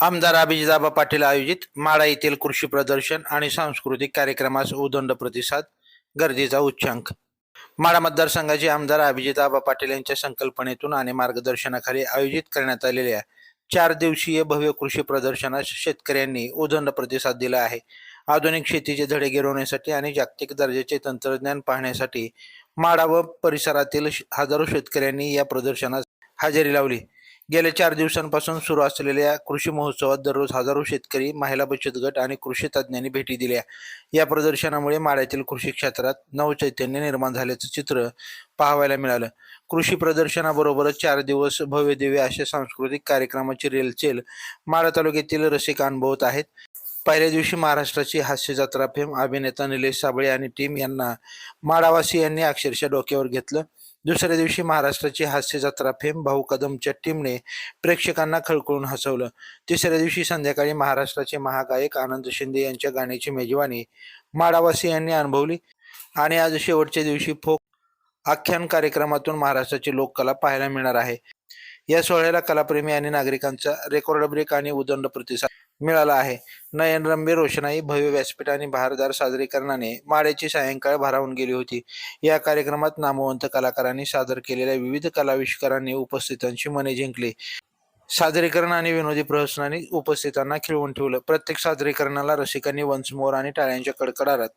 आमदार अभिजिताबा पाटील आयोजित माळा येथील कृषी प्रदर्शन आणि सांस्कृतिक कार्यक्रमास उदंड प्रतिसाद गर्दीचा उच्चांक. माळा मतदारसंघाचे आमदार अभिजिताबा पाटील यांच्या संकल्पनेतून आणि मार्गदर्शनाखाली आयोजित करण्यात आलेल्या चार दिवसीय भव्य कृषी प्रदर्शनास शेतकऱ्यांनी उदंड प्रतिसाद दिला आहे. आधुनिक शेतीचे धडे गिरवण्यासाठी आणि जागतिक दर्जाचे तंत्रज्ञान पाहण्यासाठी माडा व परिसरातील श- हजारो शेतकऱ्यांनी या प्रदर्शनास हजेरी लावली. गेल्या चार दिवसांपासून सुरू असलेल्या कृषी महोत्सवात दररोज हजारो शेतकरी महिला बचत गट आणि कृषी तज्ज्ञांनी भेटी दिल्या. या प्रदर्शनामुळे माड्यातील कृषी क्षेत्रात नवचैतन्य निर्माण झाल्याचं चित्र पाहायला मिळालं. कृषी प्रदर्शनाबरोबरच चार दिवस भव्य दिव्य अशा सांस्कृतिक कार्यक्रमाची रेलचेल माडा तालुक्यातील रसिक अनुभवत आहेत. पहिल्या दिवशी महाराष्ट्राची हास्य जत्रा फेम अभिनेता निलेश साबळे आणि टीम यांना माडावासी यांनी अक्षरशः डोक्यावर घेतलं. दुसऱ्या दिवशी महाराष्ट्राची हास्य जत्रा फेम भाऊ कदमच्या टीमने प्रेक्षकांना खळखळून हसवलं. तिसऱ्या दिवशी संध्याकाळी महाराष्ट्राचे महागायक आनंद शिंदे यांच्या गाण्याची मेजवानी माडावासी यांनी अनुभवली. आणि आज शेवटच्या दिवशी फोक आख्यान कार्यक्रमातून महाराष्ट्राची लोककला पाहायला मिळणार आहे. या सोहळ्याला कलाप्रेमी आणि नागरिकांचा रेकॉर्ड ब्रेक आणि उदंड प्रतिसाद मिळाला आहे. नयनरम्य रोषणाई भव्य व्यासपीठ आणि बहारदार सादरीकरणाने माळ्याची सायंकाळ भारावून गेली होती. या कार्यक्रमात नामवंत कलाकारांनी सादर केलेल्या विविध कलाविष्कारांनी उपस्थितांची मने जिंकली. सादरीकरण आणि विनोदी प्रहसनाने उपस्थितांना खिळवून ठेवलं. प्रत्येक सादरीकरणाला रसिकांनी वंशमोर आणि टाळ्यांच्या कडकडारात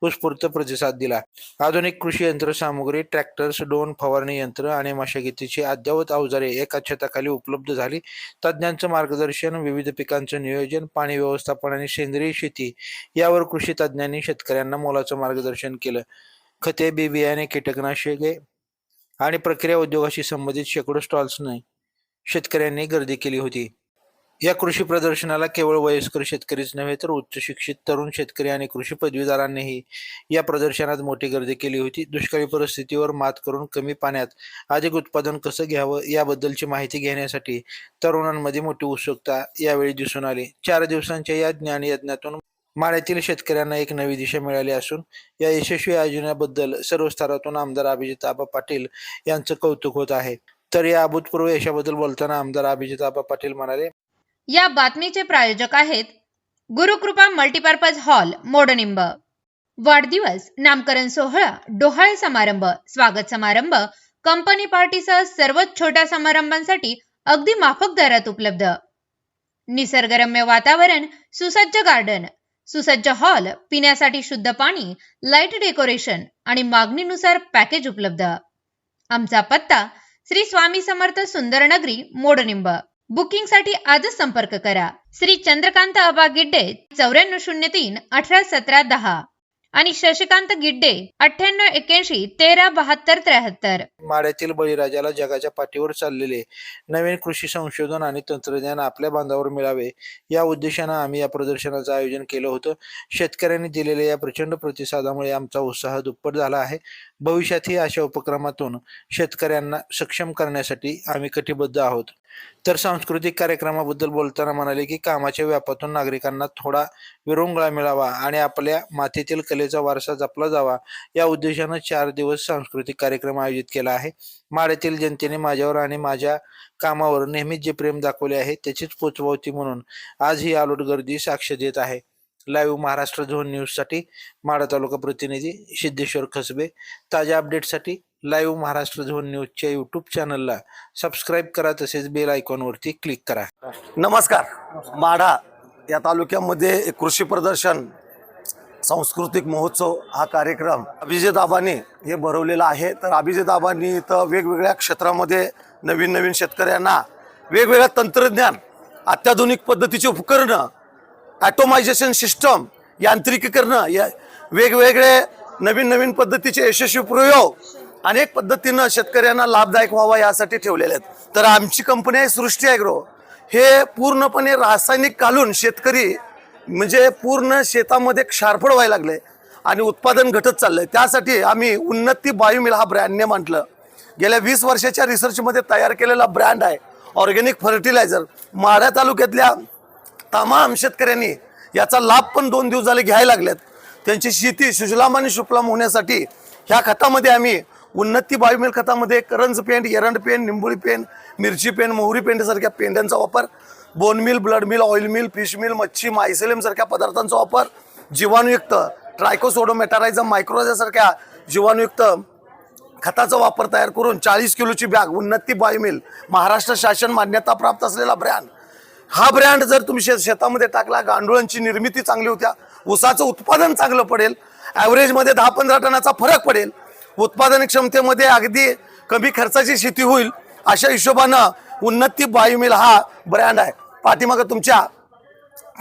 उत्स्फूर्त प्रतिसाद दिला. आधुनिक कृषी यंत्रसामुग्री ट्रॅक्टर्स ड्रोन फवारणी यंत्र आणि मशागतीची अद्ययावत अवजारे एका छताखाली उपलब्ध झाली. तज्ज्ञांचं मार्गदर्शन विविध पिकांचं नियोजन पाणी व्यवस्थापन आणि सेंद्रिय शेती यावर कृषी तज्ज्ञांनी शेतकऱ्यांना मोलाचं मार्गदर्शन केलं. खते बी बियाणे कीटकनाशके आणि प्रक्रिया उद्योगाशी संबंधित शेकडो स्टॉल्सने शेतकऱ्यांनी गर्दी केली होती. या कृषी प्रदर्शनाला केवळ वयस्कर शेतकरीच नव्हे तर उच्च शिक्षित तरुण शेतकरी आणि कृषी पदवीदारांनीही या प्रदर्शनात मोठी गर्दी केली होती. दुष्काळी परिस्थितीवर मात करून कमी पाण्यात अधिक उत्पादन कसं घ्यावं याबद्दलची माहिती घेण्यासाठी तरुणांमध्ये मोठी उत्सुकता यावेळी दिसून आली. चार दिवसांच्या या ज्ञान यज्ञातून माळ्यातील शेतकऱ्यांना एक नवी दिशा मिळाली असून या यशस्वी आयोजनाबद्दल सर्व स्तरातून आमदार अभिजित आबा पाटील यांचं कौतुक होत आहे. तर या अभूतपूर्व यशाबद्दल बोलताना आमदार अभिजित आबा पाटील म्हणाले या बातमीचे प्रायोजक आहेत गुरुकृपा मल्टीपर्पज हॉल मोडनिंब. वाढदिवस नामकरण सोहळा डोहाळे समारंभ स्वागत समारंभ कंपनी पार्टीसह सर्वच छोट्या समारंभांसाठी अगदी माफक दरात उपलब्ध. निसर्गरम्य वातावरण सुसज्ज गार्डन सुसज्ज हॉल पिण्यासाठी शुद्ध पाणी लाइट डेकोरेशन आणि मागणीनुसार पॅकेज उपलब्ध. आमचा पत्ता श्री स्वामी समर्थ सुंदरनगरी मोडनिंब. बुकिंगसाठी आजच संपर्क करा. श्री चंद्रकांत अबा गिड्डे चौऱ्याण्णव शून्य तीन अठरा सतरा दहा. आणि शशिकांत गिड्डे अठ्ठ्याण्णव एक्याऐंशी तेरा बहात्तर त्र्याहत्तर. माड्यातील बळीराजाला जगाच्या पाठीवर चाललेले नवीन कृषी संशोधन आणि तंत्रज्ञान आपल्या बांधावर मिळावे या उद्देशानं आम्ही या प्रदर्शनाचं आयोजन केलं होतं. शेतकऱ्यांनी दिलेल्या या प्रचंड प्रतिसादामुळे आमचा उत्साह दुप्पट झाला आहे. भविष्यातही अशा उपक्रमातून शेतकऱ्यांना सक्षम करण्यासाठी आम्ही कटिबद्ध आहोत. तर सांस्कृतिक कार्यक्रमाबद्दल बोलताना म्हणाले की कामाच्या व्यापातून नागरिकांना थोडा विरंगुळा मिळावा आणि आपल्या मातीतील कलेचा वारसा जपला जावा. या उद्देशानं चार दिवस सांस्कृतिक कार्यक्रम आयोजित केला आहे. माळ्यातील जनतेने माझ्यावर आणि माझ्या कामावर नेहमीच जे प्रेम दाखवले आहे त्याचीच पोचवती म्हणून आज ही आलोट गर्दी साक्ष देत आहे. लाईव्ह महाराष्ट्र झोन न्यूजसाठी माडा तालुका प्रतिनिधी सिद्धेश्वर खसबे. ताज्या अपडेटसाठी लाईव्ह महाराष्ट्र झोन न्यूजच्या यूट्यूब चॅनलला सबस्क्राईब करा तसेच बेल आयकॉनवरती क्लिक करा. नमस्कार. माढा या तालुक्यामध्ये कृषी प्रदर्शन सांस्कृतिक महोत्सव हा कार्यक्रम अभिजित आबानी हे भरवलेला आहे. तर अभिजित आबानी इथं वेगवेगळ्या क्षेत्रामध्ये नवीन नवीन शेतकऱ्यांना वेगवेगळ्या तंत्रज्ञान अत्याधुनिक पद्धतीची उपकरणं ॲटोमायझेशन सिस्टम यांत्रिकीकरणं या वेगवेगळे नवीन नवीन पद्धतीचे यशस्वी प्रयोग अनेक पद्धतीनं शेतकऱ्यांना लाभदायक व्हावा यासाठी ठेवलेले आहेत. तर आमची कंपनी आहे सृष्टी ॲग्रो. हे पूर्णपणे रासायनिक घालून शेतकरी म्हणजे पूर्ण शेतामध्ये क्षारफळ व्हायला लागले आणि उत्पादन घटत चाललं आहे त्यासाठी आम्ही उन्नती बायोमिल हा ब्रँडने म्हटलं. गेल्या वीस वर्षाच्या रिसर्चमध्ये तयार केलेला ब्रँड आहे. ऑर्गॅनिक फर्टिलायझर माढा तालुक्यातल्या तमाम शेतकऱ्यांनी याचा लाभ पण दोन दिवस झाले घ्यायला लागलेत. त्यांची शेती सुजलाम आणि सुफलाम होण्यासाठी ह्या खतामध्ये आम्ही उन्नती बायोमेल खतामध्ये करंज पेंट एरंड पेंट निंबोळी पेंट मिरची पेंट मोहरी पेंटसारख्या पेंड्यांचा वापर bone meal blood meal oil meal fish meal मच्छी मायसेलेमसारख्या पदार्थांचा वापर जीवाणुयुक्त ट्रायकोसोडोमेटारायझम मायक्रोजासारख्या जीवाणुयुक्त खताचा वापर तयार करून चाळीस किलोची बॅग उन्नती बायोमिल महाराष्ट्र शासन मान्यता प्राप्त असलेला ब्रँड हा ब्रँड जर तुम्ही शेत शेतामध्ये टाकला गांडुळांची निर्मिती चांगली होत्या ऊसाचं उत्पादन चांगलं पडेल ॲव्हरेजमध्ये दहा पंधरा टनाचा फरक पडेल उत्पादन क्षमतेमध्ये अगदी कमी खर्चाची शेती होईल अशा हिशोबानं उन्नती बायोमिल हा ब्रँड आहे. पाठीमागं तुमच्या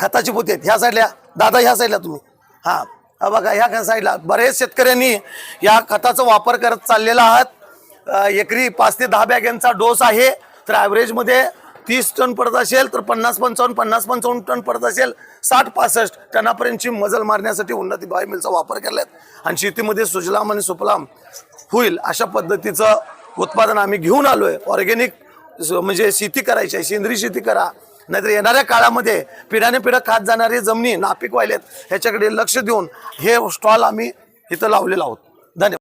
खताची पोती आहेत. ह्या साईडला दादा ह्या साईडला तुम्ही. हां. बघा ह्या साईडला बरेच शेतकऱ्यांनी या खताचा वापर करत चाललेला आहात. एकरी पाच ते दहा बॅग यांचा डोस आहे. तर ॲव्हरेजमध्ये तीस टन पडत असेल तर पन्नास पंचावन्न पन्नास पंचावन्न टन पडत असेल. साठ पासष्ट टनापर्यंतची मजल मारण्यासाठी उन्नती बायोमिलचा वापर केलाय. आणि शेतीमध्ये सुजलाम आणि सुफलाम होईल अशा पद्धतीचं उत्पादन आम्ही घेऊन आलोय. ऑर्गेनिक म्हणजे शेती करायची आहे सेंद्रिय शेती करा. नाहीतर येणाऱ्या काळामध्ये पिढ्याने पिढ्या खात जाणारे जमिनी नापीक व्हायलेत. ह्याच्याकडे लक्ष देऊन हे स्टॉल आम्ही इथं लावलेलो आहोत. धन्यवाद.